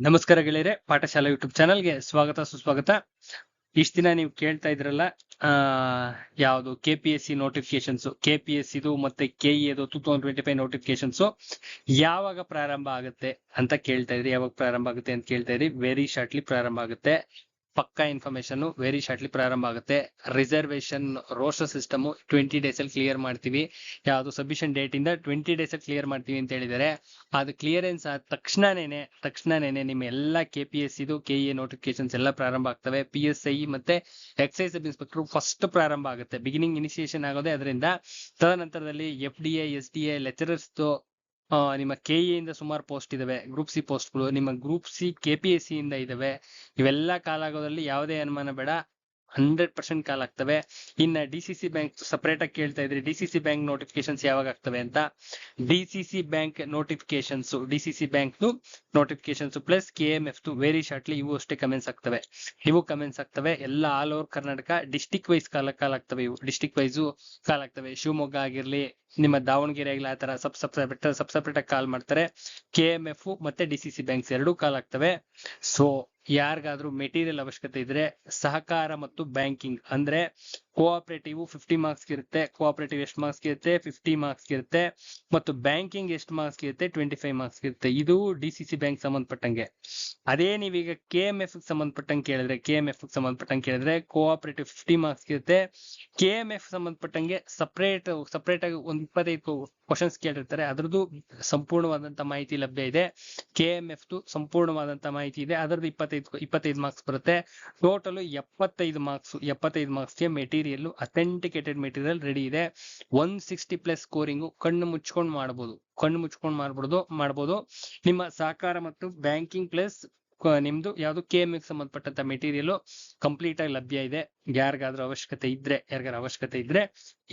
ನಮಸ್ಕಾರ ಗೆಳೆಯರೆ, ಪಾಠಶಾಲಾ ಯೂಟ್ಯೂಬ್ ಚಾನಲ್ಗೆ ಸ್ವಾಗತ, ಸುಸ್ವಾಗತ. ಇಷ್ಟ ದಿನ ನೀವು ಕೇಳ್ತಾ ಇದ್ರಲ್ಲ, ಆ, ಯಾವುದು K P S C notifications K P S ಇದು ಮತ್ತೆ ಕೆ ಇ ಅದು two thousand twenty five notifications ಯಾವಾಗ ಪ್ರಾರಂಭ ಆಗುತ್ತೆ ಅಂತ ಕೇಳ್ತಾ ಇದ್ರಿ, ಯಾವಾಗ ಪ್ರಾರಂಭ ಆಗುತ್ತೆ ಅಂತ ಕೇಳ್ತಾ ಇದ್ರಿ ವೆರಿ ಶಾರ್ಟ್ಲಿ ಪ್ರಾರಂಭ ಆಗುತ್ತೆ. ಪಕ್ಕಾ ಇನ್ಫಾರ್ಮೇಶನ್ ವೆರಿ ಶಾರ್ಟ್ಲಿ ಪ್ರಾರಂಭ ಆಗುತ್ತೆ. Reservation roster system twenty days ಅಲ್ಲಿ ಕ್ಲಿಯರ್ ಮಾಡ್ತೀವಿ. ಯಾವುದು ಸಬ್ಮಿಷನ್ ಡೇಟ್ ಇಂದ ಟ್ವೆಂಟಿ ಡೇಸ್ ಅಲ್ಲಿ ಕ್ಲಿಯರ್ ಮಾಡ್ತೀವಿ ಅಂತ ಹೇಳಿದರೆ ಅದು ಕ್ಲಿಯರೆನ್ಸ್ ಆದ ತಕ್ಷಣನೇನೆ ತಕ್ಷಣನೇನೆ ನಿಮ್ಮ ಎಲ್ಲ ಕೆ ಪಿ ಎಸ್ ಇದು ಕೆ ಎ ನೋಟಿಫಿಕೇಶನ್ಸ್ ಎಲ್ಲ ಪ್ರಾರಂಭ ಆಗ್ತವೆ. ಪಿ ಎಸ್ ಐ ಮತ್ತೆ ಎಕ್ಸೈಸ್ ಸಬ್ ಇನ್ಸ್ಪೆಕ್ಟರ್ ಫಸ್ಟ್ ಪ್ರಾರಂಭ ಆಗುತ್ತೆ. ಬಿಗಿನಿಂಗ್ ಇನಿಷಿಯೇಷನ್ ಆಗೋದೇ ಅದರಿಂದ. ತದನಂತರದಲ್ಲಿ F D S D A lecturers ನಿಮ್ಮ ಕೆ ಇಂದ ಸುಮಾರು ಪೋಸ್ಟ್ ಇದಾವೆ ಗ್ರೂಪ್ ಸಿ ಪೋಸ್ಟ್ಗಳು ನಿಮ್ಮ group C K P S C ಇಂದ ಇದಾವೆ, ಇವೆಲ್ಲ ಕಾಲಾಗೋದ್ರಲ್ಲಿ ಯಾವುದೇ ಅನುಮಾನ ಬೇಡ. ಹಂಡ್ರೆಡ್ ಪರ್ಸೆಂಟ್ ಕಾಲ್ ಆಗ್ತವೆ. ಇನ್ನ D C C bank separate ಆಗಿ ಕೇಳ್ತಾ ಇದ್ರಿ. D C C bank notifications ಯಾವಾಗ ಆಗ್ತವೆ ಅಂತ? D C C bank notifications D C C bank notifications plus K M F very shortly ಇವು ಅಷ್ಟೇ ಕಮೆಂಟ್ಸ್ ಆಗ್ತವೆ. ಇವು ಕಮೆಂಟ್ಸ್ ಆಗ್ತವೆ. ಎಲ್ಲ all over Karnataka district wise ಕಾಲ ಕಾಲ ಆಗ್ತವೆ ಇವು. ಡಿಸ್ಟಿಕ್ ವೈಸು ಕಾಲ್ ಆಗ್ತವೆ. ಶಿವಮೊಗ್ಗ ಆಗಿರ್ಲಿ, ನಿಮ್ಮ ದಾವಣಗೆರೆ ಆಗಲಿ ಆ ತರ ಸಬ್ ಸಪ್ರೇಟ್ ಸಬ್ ಸಪ್ರೇಟ್ ಆಗಿ ಕಾಲ್ ಮಾಡ್ತಾರೆ. ಕೆ ಎಂ ಎಫ್ ಮತ್ತೆ ಡಿ ಸಿ ಸಿ ಬ್ಯಾಂಕ್ಸ್ ಎರಡೂ ಕಾಲ್ ಆಗ್ತವೆ. ಸೊ ಯಾರಿಗಾದ್ರೂ ಮೆಟೀರಿಯಲ್ ಅವಶ್ಯಕತೆ ಇದ್ರೆ ಸಹಕಾರ ಮತ್ತು ಬ್ಯಾಂಕಿಂಗ್. ಅಂದ್ರೆ ಕೋಆಪರೇಟಿವ್ ಫಿಫ್ಟಿ ಮಾರ್ಕ್ಸ್ ಇರುತ್ತೆ. ಕೋಆಪರೇಟಿವ್ ಎಷ್ಟು ಮಾರ್ಕ್ಸ್ ಇರುತ್ತೆ? ಫಿಫ್ಟಿ ಮಾರ್ಕ್ಸ್ ಇರುತ್ತೆ. ಮತ್ತು ಬ್ಯಾಂಕಿಂಗ್ ಎಷ್ಟು ಮಾರ್ಕ್ಸ್ ಇರುತ್ತೆ? ಟ್ವೆಂಟಿ ಫೈವ್ ಮಾರ್ಕ್ಸ್ ಇರುತ್ತೆ. ಇದು ಡಿ ಸಿ ಸಿ ಬ್ಯಾಂಕ್ ಸಂಬಂಧಪಟ್ಟಂಗೆ. ಅದೇ ನೀವೀಗ ಕೆ ಎಂ ಎಫ್ ಸಂಬಂಧಪಟ್ಟಂಗೆ ಕೇಳಿದ್ರೆ ಕೆ ಎಂ ಎಫ್ ಸಂಬಂಧಪಟ್ಟಂಗೆ ಕೇಳಿದ್ರೆ ಕೋಆಪರೇಟಿವ್ ಫಿಫ್ಟಿ ಮಾರ್ಕ್ಸ್ ಇರುತ್ತೆ. ಕೆ ಎಂ ಎಫ್ ಸಂಬಂಧಪಟ್ಟಂಗೆ ಸಪ್ರೇಟ್ ಸಪ್ರೇಟ್ ಆಗಿ ಒಂದ್ ಇಪ್ಪತ್ತೈದು ಕ್ವಶನ್ಸ್ ಕೇಳಿರ್ತಾರೆ. ಅದ್ರದ್ದು ಸಂಪೂರ್ಣವಾದಂತ ಮಾಹಿತಿ ಲಭ್ಯ ಇದೆ. ಕೆ ಎಂ ಎಫ್ ಸಂಪೂರ್ಣವಾದಂತ ಮಾಹಿತಿ ಇದೆ. ಅದರದ್ದು ಇಪ್ಪತ್ತೈದು ಇಪ್ಪತ್ತೈದು ಮಾರ್ಕ್ಸ್ ಬರುತ್ತೆ. ಟೋಟಲ್ ಎಪ್ಪತ್ತೈದು ಮಾರ್ಕ್ಸ್ ಎಪ್ಪತ್ತೈದು ಮಾರ್ಕ್ಸ್ಗೆ ಮೆಟೀರಿಯಲ್ ಅಥೆಂಟಿಕೇಟೆಡ್ ಮೆಟೀರಿಯಲ್ ರೆಡಿ ಇದೆ. ಒನ್ ಸಿಕ್ಸ್ಟಿ ಪ್ಲಸ್ ಸ್ಕೋರಿಂಗು ಕಣ್ಣು ಮುಚ್ಕೊಂಡು ಮಾಡ್ಬೋದು. ಕಣ್ಣು ಮುಚ್ಕೊಂಡು ಮಾಡ್ಬೋದು ಮಾಡ್ಬೋದು. ನಿಮ್ಮ ಸಹಕಾರ ಮತ್ತು ಬ್ಯಾಂಕಿಂಗ್ ಪ್ಲಸ್ ನಿಮ್ದು ಯಾವ್ದು ಕೆ ಎಂ ಸಂಬಂಧಪಟ್ಟಂತ ಮೆಟೀರಿಯಲ್ ಕಂಪ್ಲೀಟ್ ಆಗಿ ಲಭ್ಯ ಇದೆ. ಯಾರಿಗಾದ್ರೂ ಅವಶ್ಯಕತೆ ಇದ್ರೆ ಯಾರಿಗಾರ ಅವಶ್ಯಕತೆ ಇದ್ರೆ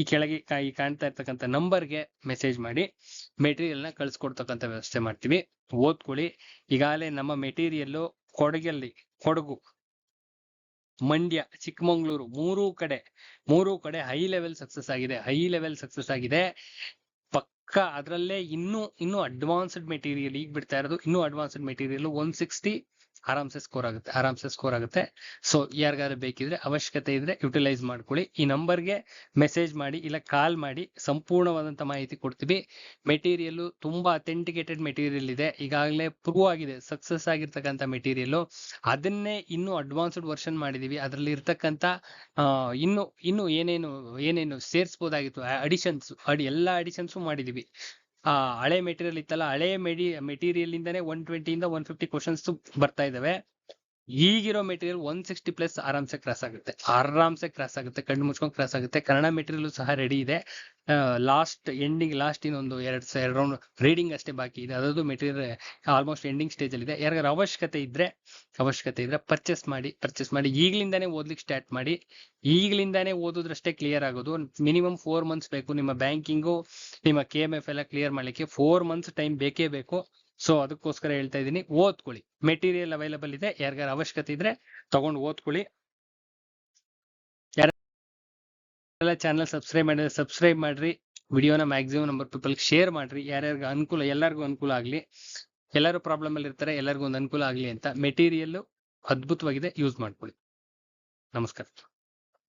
ಈ ಕೆಳಗೆ ಈ ಕಾಣ್ತಾ ಇರ್ತಕ್ಕಂಥ ನಂಬರ್ಗೆ ಮೆಸೇಜ್ ಮಾಡಿ. ಮೆಟೀರಿಯಲ್ನ ಕಳ್ಸಿಕೊಡ್ತಕ್ಕಂಥ ವ್ಯವಸ್ಥೆ ಮಾಡ್ತೀವಿ. ಓದ್ಕೊಳ್ಳಿ. ಈಗಾಗಲೇ ನಮ್ಮ ಮೆಟೀರಿಯಲ್ ಕೊಡಗಲ್ಲಿ, ಕೊಡಗು ಮಂಡ್ಯ, ಚಿಕ್ಕಮಂಗ್ಳೂರು ಮೂರೂ ಕಡೆ ಮೂರೂ ಕಡೆ ಹೈ ಲೆವೆಲ್ ಸಕ್ಸಸ್ ಆಗಿದೆ ಹೈ ಲೆವೆಲ್ ಸಕ್ಸಸ್ ಆಗಿದೆ. ಪಕ್ಕ ಅದರಲ್ಲೇ ಇನ್ನೂ ಇನ್ನೂ ಅಡ್ವಾನ್ಸ್ಡ್ ಮೆಟೀರಿಯಲ್ ಈಗ ಬಿಡ್ತಾ ಇರೋದು, ಇನ್ನೂ ಅಡ್ವಾನ್ಸ್ಡ್ ಮೆಟೀರಿಯಲ್ ಒನ್ ಸಿಕ್ಸ್ಟಿ ಆರಾಮ್ಸೆ ಸ್ಕೋರ್ ಆಗುತ್ತೆ ಆರಾಮ್ಸೆ ಸ್ಕೋರ್ ಆಗುತ್ತೆ. ಸೊ ಯಾರಿಗಾದ್ರೂ ಬೇಕಿದ್ರೆ ಅವಶ್ಯಕತೆ ಇದ್ರೆ ಯುಟಿಲೈಸ್ ಮಾಡ್ಕೊಳ್ಳಿ. ಈ ನಂಬರ್ಗೆ ಮೆಸೇಜ್ ಮಾಡಿ ಇಲ್ಲ ಕಾಲ್ ಮಾಡಿ ಸಂಪೂರ್ಣವಾದಂತ ಮಾಹಿತಿ ಕೊಡ್ತೀವಿ. ಮೆಟೀರಿಯಲ್ ತುಂಬಾ ಅಥೆಂಟಿಕೇಟೆಡ್ ಮೆಟೀರಿಯಲ್ ಇದೆ. ಈಗಾಗಲೇ ಪ್ರೂವ್ ಆಗಿದೆ ಸಕ್ಸಸ್ ಆಗಿರ್ತಕ್ಕಂಥ ಮೆಟೀರಿಯಲ್ ಅದನ್ನೇ ಇನ್ನು ಅಡ್ವಾನ್ಸ್ಡ್ ವರ್ಷನ್ ಮಾಡಿದೀವಿ. ಅದರಲ್ಲಿ ಇರ್ತಕ್ಕಂಥ ಆ, ಇನ್ನು ಇನ್ನು ಏನೇನು ಏನೇನು ಸೇರಿಸಬಹುದಾಗಿತ್ತು ಅಡಿಷನ್ಸ್ ಅಡಿ ಎಲ್ಲಾ ಅಡಿಷನ್ಸು ಮಾಡಿದೀವಿ. ಆ, ಹಳೆ ಮೆಟೀರಿಯಲ್ ಇತ್ತಲ್ಲ, ಹಳೆ ಮೆಡಿ ಮೆಟೀರಿಯಲ್ ಇಂದಾನೆ ಒನ್ ಟ್ವೆಂಟಿಯಿಂದ ಒನ್ ಫಿಫ್ಟಿ ಕ್ವಶನ್ಸ್ ಬರ್ತಾ ಇದಾವೆ. ಈಗಿರೋ ಮೆಟೀರಿಯಲ್ ಒನ್ ಸಿಕ್ಸ್ಟಿ ಪ್ಲಸ್ ಆರಾಮ್ಸೆ ಕ್ರಾಸ್ ಆಗುತ್ತೆ. ಆರಾಮ್ಸೆ ಕ್ರಾಸ್ ಆಗುತ್ತೆ. ಕಣ್ಣು ಮುಚ್ಕೊಂಡು ಕ್ರಾಸ್ ಆಗುತ್ತೆ. ಕನ್ನಡ ಮೆಟೀರಿಯಲ್ ಸಹ ರೆಡಿ ಇದೆ. ಲಾಸ್ಟ್ ಎಂಡಿಂಗ್ ಲಾಸ್ಟ್ ಇನ್ನೊಂದು ಎರಡು ಎರಡು ರೌಂಡ್ ರೀಡಿಂಗ್ ಅಷ್ಟೇ ಬಾಕಿ ಇದೆ. ಅದರದ್ದು ಮೆಟೀರಿಯಲ್ ಆಲ್ಮೋಸ್ಟ್ ಎಂಡಿಂಗ್ ಸ್ಟೇಜ್ ಅಲ್ಲಿ ಇದೆ. ಯಾರಿಗಾರ ಅವಶ್ಯಕತೆ ಇದ್ರೆ ಅವಶ್ಯಕತೆ ಇದ್ರೆ ಪರ್ಚೇಸ್ ಮಾಡಿ ಪರ್ಚೇಸ್ ಮಾಡಿ. ಈಗಲಿಂದಾನೇ ಓದ್ಲಿಕ್ಕೆ ಸ್ಟಾರ್ಟ್ ಮಾಡಿ. ಈಗಲಿಂದಾನೇ ಓದೋದ್ರಷ್ಟೇ ಕ್ಲಿಯರ್ ಆಗೋದು. ಮಿನಿಮಮ್ ಫೋರ್ ಮಂತ್ಸ್ ಬೇಕು. ನಿಮ್ಮ ಬ್ಯಾಂಕಿಂಗು ನಿಮ್ಮ ಕೆ ಎಂ ಎಫ್ ಎಲ್ಲ ಕ್ಲಿಯರ್ ಮಾಡ್ಲಿಕ್ಕೆ ಫೋರ್ ಮಂತ್ಸ್ ಟೈಮ್ ಬೇಕೇ ಬೇಕು. ಸೊ ಅದಕ್ಕೋಸ್ಕರ ಹೇಳ್ತಾ ಇದ್ದೀನಿ, ಓದ್ಕೊಳ್ಳಿ. ಮೆಟೀರಿಯಲ್ ಅವೈಲಬಲ್ ಇದೆ, ಯಾರಿಗಾರ ಅವಶ್ಯಕತೆ ಇದ್ರೆ ತಗೊಂಡು ಓದ್ಕೊಳ್ಳಿ. ಚಾನಲ್ ಸಬ್ಸ್ಕ್ರೈಬ್ ಮಾಡಿದ್ರೆ ಸಬ್ಸ್ಕ್ರೈಬ್ ಮಾಡ್ರಿ ವಿಡಿಯೋನ ಮ್ಯಾಕ್ಸಿಮಮ್ ನಂಬರ್ ಪೀಪಲ್ ಶೇರ್ ಮಾಡ್ರಿ. ಯಾರ್ಯಾರಿಗೂ ಅನುಕೂಲ, ಎಲ್ಲರಿಗೂ ಅನುಕೂಲ ಆಗಲಿ. ಎಲ್ಲರೂ ಪ್ರಾಬ್ಲಮ್ ಅಲ್ಲಿ ಇರ್ತಾರೆ, ಎಲ್ಲರಿಗೂ ಒಂದು ಅನುಕೂಲ ಆಗಲಿ ಅಂತ ಮೆಟೀರಿಯಲ್ ಅದ್ಭುತವಾಗಿದೆ ಯೂಸ್ ಮಾಡ್ಕೊಳ್ಳಿ. ನಮಸ್ಕಾರ.